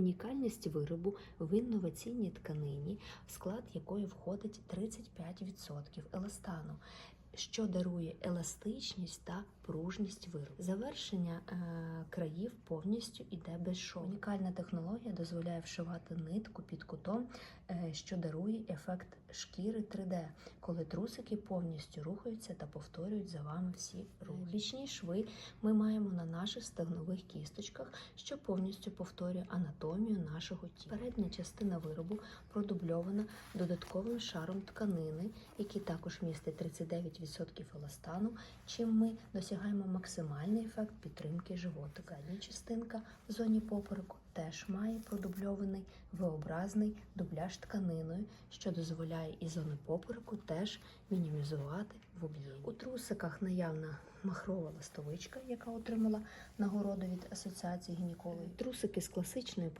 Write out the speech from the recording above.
Унікальність виробу в інноваційній тканині, в склад якої входить 35% еластану, що дарує еластичність та пружність виробу. Завершення е, країв повністю йде без шову. Унікальна технологія дозволяє вшивати нитку під кутом, е, що дарує ефект шкіри 3D, коли трусики повністю рухаються та повторюють за вами всі рухи. Бічні шви ми маємо на наших стегнових кісточках, що повністю повторює анатомію нашого тіла. Передня частина виробу продубльована додатковим шаром тканини, який також містить 39% еластану, чим ми досягаємо максимальний ефект підтримки животика. Задня частинка в зоні попереку теж має продубльований V-образний дубляж тканиною, що дозволяє і зону попереку теж мінімізувати в об'ємі. У трусиках наявна махрова листовичка, яка отримала нагороду від Асоціації гінекологів. Трусики з класичною